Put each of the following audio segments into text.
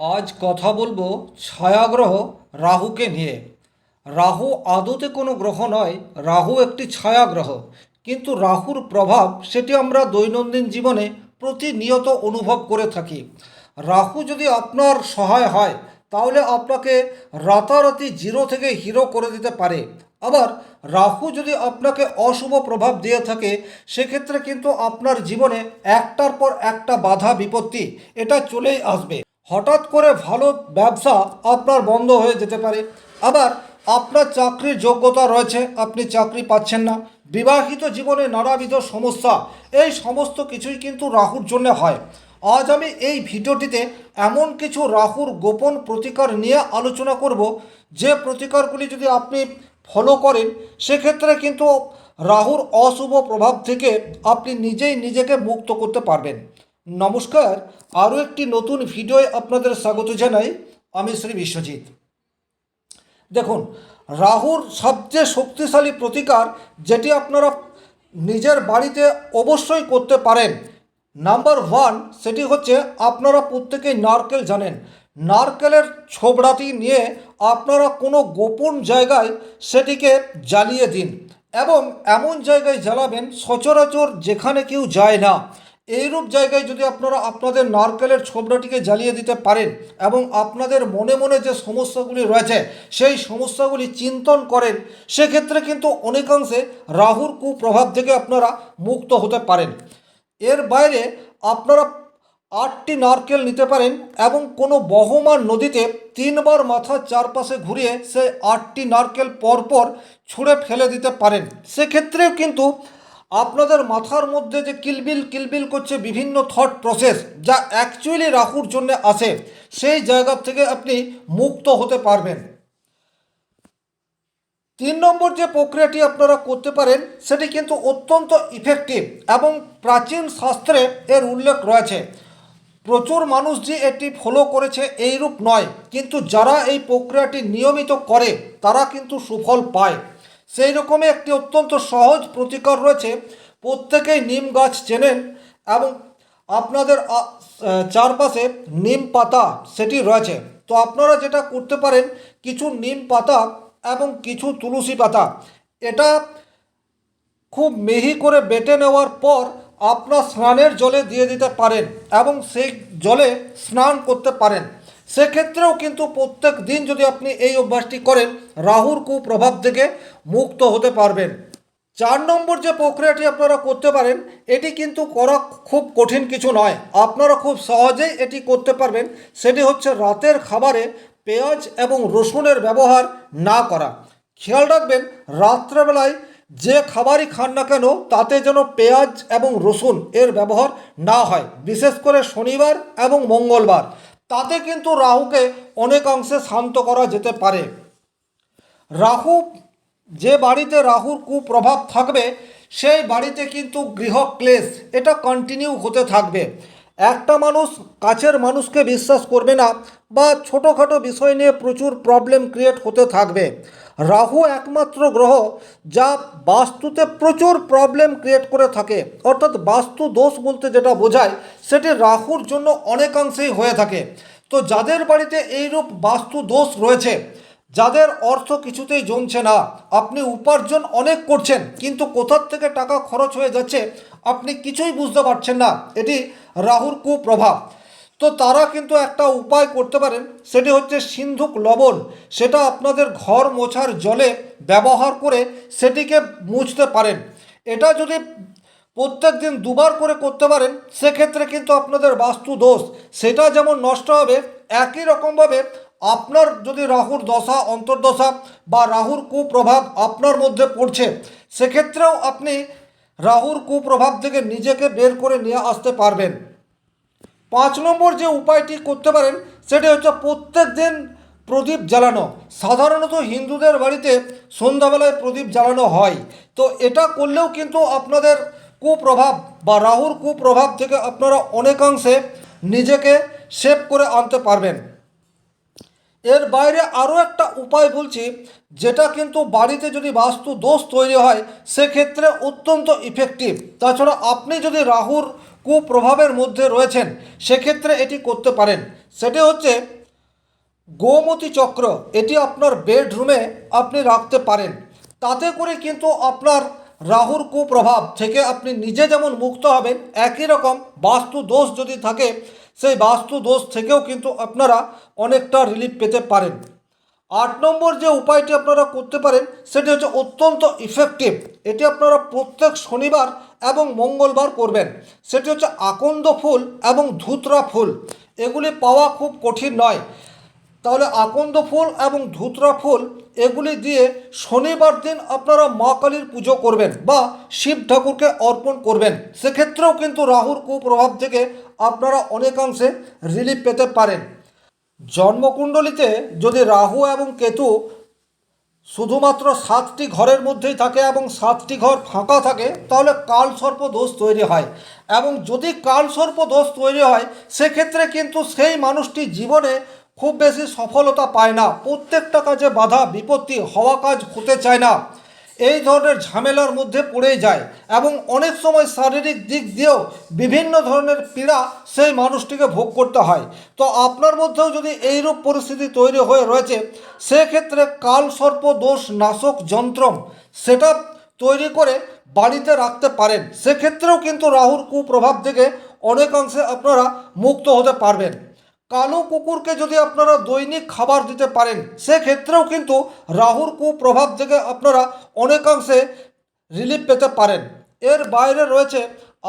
আজ কথা বলব ছায়াগ্রহ রাহুকে নিয়ে। রাহু আদতে কোনো গ্রহ নয়, রাহু একটি ছায়াগ্রহ। কিন্তু রাহুর প্রভাব সেটি আমরা দৈনন্দিন জীবনে প্রতিনিয়ত অনুভব করে থাকি। রাহু যদি আপনার সহায় হয়, তাহলে আপনাকে রাতারাতি জিরো থেকে হিরো করে দিতে পারে। আবার রাহু যদি আপনাকে অশুভ প্রভাব দিয়ে থাকে, সেক্ষেত্রে কিন্তু আপনার জীবনে একটার পর একটা বাধা বিপত্তি এটা চলেই আসবে। হঠাৎ করে ভালো ব্যবসা আপনার বন্ধ হয়ে যেতে পারে। আবার আপনার চাকরির যোগ্যতা রয়েছে, আপনি চাকরি পাচ্ছেন না। বিবাহিত জীবনে নানাবিধ সমস্যা, এই সমস্ত কিছুই কিন্তু রাহুর জন্য হয়। আজ আমি এই ভিডিওটিতে এমন কিছু রাহুর গোপন প্রতিকার নিয়ে আলোচনা করব। যে প্রতিকারগুলি যদি আপনি ফলো করেন, সেক্ষেত্রে কিন্তু রাহুর অশুভ প্রভাব থেকে আপনি নিজেই নিজেকে মুক্ত করতে পারবেন। নমস্কার, আরও একটি নতুন ভিডিওয়ে আপনাদের স্বাগত জানাই, আমি শ্রী বিশ্বজিৎ। দেখুন, রাহুর সবচেয়ে শক্তিশালী প্রতিকার যেটি আপনারা নিজের বাড়িতে অবশ্যই করতে পারেন, নাম্বার ওয়ান সেটি হচ্ছে আপনারা প্রত্যেকেই নারকেল জানেন। নারকেলের ছোবড়াটি নিয়ে আপনারা কোনো গোপন জায়গায় সেটিকে জ্বালিয়ে দিন এবং এমন জায়গায় জ্বালাবেন সচরাচর যেখানে কেউ যায় না। এইরূপ জায়গায় যদি আপনারা আপনাদের নারকেলের ছোবড়াটিকে জ্বালিয়ে দিতে পারেন এবং আপনাদের মনে মনে যে সমস্যাগুলি রয়েছে, সেই সমস্যাগুলি চিন্তন করেন, সেক্ষেত্রে কিন্তু অনেকাংশে রাহুর কুপ্রভাব থেকে আপনারা মুক্ত হতে পারেন। এর বাইরে আপনারা আটটি নারকেল নিতে পারেন এবং কোনো বহমান নদীতে তিনবার মাথার চারপাশে ঘুরিয়ে সেই আটটি নারকেল পরপর ছুঁড়ে ফেলে দিতে পারেন। সেক্ষেত্রেও কিন্তু আপনাদের মাথার মধ্যে যে কিলবিল কিলবিল করছে বিভিন্ন থট প্রসেস যা অ্যাকচুয়ালি রাহুর জন্য আসে সেই জায়গা থেকে আপনি মুক্ত হতে পারবেন। তিন নম্বর যে প্রক্রিয়াটি আপনারা করতে পারেন, সেটি কিন্তু অত্যন্ত ইফেক্টিভ এবং প্রাচীন শাস্ত্রে এর উল্লেখ রয়েছে। প্রচুর মানুষ যে এটি ফলো করেছে এইরূপ নয়, কিন্তু যারা এই প্রক্রিয়াটি নিয়মিত করে, তারা কিন্তু সুফল পায়। সেই রকমই একটি অত্যন্ত সহজ প্রতিকার রয়েছে। প্রত্যেকেই নিম গাছ চেনেন এবং আপনাদের চারপাশে নিম পাতা সেটি রয়েছে। তো আপনারা যেটা করতে পারেন, কিছু নিম পাতা এবং কিছু তুলসী পাতা। এটা খুব মিহি করে বেটে নেওয়ার পর আপনার স্নানের জলে দিয়ে দিতে পারেন এবং সেই জলে স্নান করতে পারেন। সেক্ষেত্রেও কিন্তু প্রত্যেক দিন যদি আপনি এই অভ্যাসটি করেন, রাহুর কুপ্রভাব থেকে মুক্ত হতে পারবেন। চার নম্বর যে প্রক্রিয়াটি আপনারা করতে পারেন, এটি কিন্তু করা খুব কঠিন কিছু নয়। আপনারা খুব সহজেই এটি করতে পারবেন। সেটি হচ্ছে রাতের খাবারে পেঁয়াজ এবং রসুনের ব্যবহার না করা। খেয়াল রাখবেন, রাত্রেবেলায় যে খাবারই খান না কেন, তাতে যেন পেঁয়াজ এবং রসুন এর ব্যবহার না হয়। বিশেষ করে শনিবার এবং মঙ্গলবার। তাতে কিন্তু রাহুকে অনেকাংশে শান্ত করা যেতে পারে। রাহু, যে বাড়িতে রাহুর কুপ্রভাব থাকবে, সেই বাড়িতে কিন্তু গৃহ ক্লেশ, এটা কন্টিনিউ হতে থাকবে। একটা মানুষ, কাছের মানুষকে বিশ্বাস করবে না বা ছোটোখাটো বিষয় নিয়ে প্রচুর প্রবলেম ক্রিয়েট হতে থাকবে। রাহু একমাত্র গ্রহ যা বাস্তুতে প্রচুর প্রবলেম ক্রিয়েট করে থাকে। অর্থাৎ বাস্তু দোষ বলতে যেটা বোঝায়, সেটি রাহুর জন্য অনেকাংশেই হয়ে থাকে। তো যাদের বাড়িতে এইরূপ বাস্তু দোষ রয়েছে, যাদের অর্থ কিছুতেই জমছে না, আপনি উপার্জন অনেক করছেন, কিন্তু কোথার থেকে টাকা খরচ হয়ে যাচ্ছে, আপনি কিছুই বুঝতে পারছেন না। এটি রাহুর কুপ্রভাব। তো তারা কিন্তু একটা উপায় করতে পারেন, সেটি হচ্ছে সিন্ধুক লবণ। সেটা আপনাদের ঘর মোছার জলে ব্যবহার করে সেটিকে মুছতে পারেন। এটা যদি প্রত্যেক দিন দুবার করে করতে পারেন, সেক্ষেত্রে কিন্তু আপনাদের বাস্তু দোষ। সেটা যেমন নষ্ট হবে, একই রকমভাবে আপনার যদি রাহুর দশা, অন্তর্দশা বা রাহুর কুপ্রভাব আপনার মধ্যে পড়ছে, সেক্ষেত্রেও আপনি রাহুর কুপ্রভাব থেকে নিজেকে বের করে নিয়ে আসতে পারবেন। পাঁচ নম্বর যে উপায়টি করতে পারেন, সেটি হচ্ছে প্রত্যেক দিন প্রদীপ জ্বালানো। সাধারণত হিন্দুদের বাড়িতে সন্ধ্যাবেলায় প্রদীপ জ্বালানো হয়। তো এটা করলেও কিন্তু আপনাদের কুপ্রভাব বা রাহুর কুপ্রভাব থেকে আপনারা অনেকাংশে নিজেকে সেভ করে আনতে পারবেন। এর বাইরে আরও একটা উপায় বলছি, যেটা কিন্তু বাড়িতে যদি বাস্তু দোষ তৈরি হয়, সেক্ষেত্রে অত্যন্ত ইফেক্টিভ তাছাড়া আপনি যদি রাহুর কুপ্রভাবের মধ্যে রয়েছেন, সেক্ষেত্রে এটি করতে পারেন। সেটি হচ্ছে গোমতী চক্র, এটি আপনার বেডরুমে আপনি রাখতে পারেন। তাতে করে কিন্তু আপনার রাহুর কুপ্রভাব থেকে আপনি নিজে যেমন মুক্ত হবেন, একই রকম বাস্তু দোষ যদি থাকে, সেই বাস্তু দোষ থেকেও কিন্তু আপনারা অনেকটা রিলিফ পেতে পারেন। আট নম্বর যে উপায়টি আপনারা করতে পারেন, সেটি হচ্ছে অত্যন্ত ইফেক্টিভ এটি আপনারা প্রত্যেক শনিবার এবং মঙ্গলবার করবেন। সেটি হচ্ছে আকন্দ ফুল এবং ধুতরা ফুল। এগুলি পাওয়া খুব কঠিন নয়। তাহলে আকন্দ ফুল এবং ধুতরা ফুল, এগুলি দিয়ে শনিবার দিন আপনারা মা কালীর পুজো করবেন বা শিব ঠাকুরকে অর্পণ করবেন। সেক্ষেত্রেও কিন্তু রাহুর কুপ্রভাব থেকে আপনারা অনেকাংশে রিলিফ পেতে পারেন। জন্মকুণ্ডলিতে যদি রাহু এবং কেতু শুধুমাত্র সাতটি ঘরের মধ্যেই থাকে এবং সাতটি ঘর ফাঁকা থাকে, তাহলে কালসর্প দোষ তৈরি হয়। এবং যদি কালসর্প দোষ তৈরি হয়, সেক্ষেত্রে কিন্তু সেই মানুষটি জীবনে খুব বেশি সফলতা পায় না। প্রত্যেকটা কাজে বাধা, বিপত্তি হওয়া কাজ হতে চায় না। এই ধরনের ঝামেলার মধ্যে পড়ে যায় এবং অনেক সময় শারীরিক দিক দিয়েও বিভিন্ন ধরনের পীড়া সেই মানুষটিকে ভোগ করতে হয়। তো আপনার মধ্যেও যদি এইরূপ পরিস্থিতি তৈরি হয়ে রয়েছে, সেক্ষেত্রে কালসর্প দোষ নাশক যন্ত্রম সেটা তৈরি করে বাড়িতে রাখতে পারেন। সেক্ষেত্রেও কিন্তু রাহুর কুপ্রভাব থেকে অনেকাংশে আপনারা মুক্ত হতে পারবেন। কালো কুকুরকে যদি আপনারা দৈনিক খাবার দিতে পারেন, সেক্ষেত্রেও কিন্তু রাহুর কুপ্রভাব থেকে আপনারা অনেকাংশে রিলিফ পেতে পারেন। এর বাইরে রয়েছে,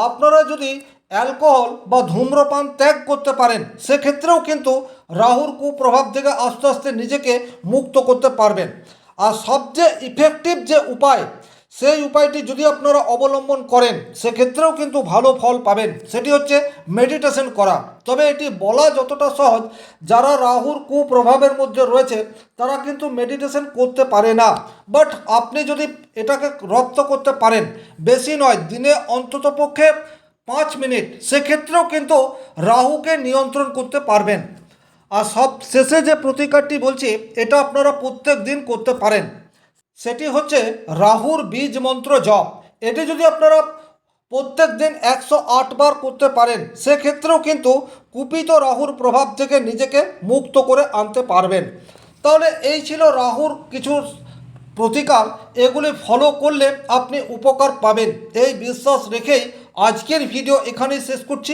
আপনারা যদি অ্যালকোহল বা ধূম্রপান ত্যাগ করতে পারেন, সেক্ষেত্রেও কিন্তু রাহুর কুপ্রভাব থেকে আস্তে আস্তে নিজেকে মুক্ত করতে পারবেন। আর সবচেয়ে ইফেক্টিভ যে উপায় সেই উপায়টি যদি আপনারা অবলম্বন করেন, সেক্ষেত্রেও কিন্তু ভালো ফল পাবেন। সেটি হচ্ছে মেডিটেশন করা। তবে এটি বলা যতটা সহজ, যারা রাহুর কুপ্রভাবের মধ্যে রয়েছে, তারা কিন্তু মেডিটেশন করতে পারে না। বাট আপনি যদি এটাকে রপ্ত করতে পারেন, বেশি নয়, দিনে অন্ততপক্ষে পাঁচ মিনিট, সেক্ষেত্রেও কিন্তু রাহুকে নিয়ন্ত্রণ করতে পারবেন। আর সব শেষে যে প্রতিকারটি বলছি, এটা আপনারা প্রত্যেক দিন করতে পারেন। সেটি হচ্ছে রাহুর বীজ মন্ত্র জপ। এটি যদি আপনারা প্রত্যেক দিন একশো আট বার করতে পারেন, সেক্ষেত্রেও কিন্তু কুপিত রাহুর প্রভাব থেকে নিজেকে মুক্ত করে আনতে পারবেন। তাহলে এই ছিল রাহুর কিছু প্রতিকার। এগুলি ফলো করলে আপনি উপকার পাবেন। এই বিশ্বাস রেখেই আজকের ভিডিও এখানেই শেষ করছি।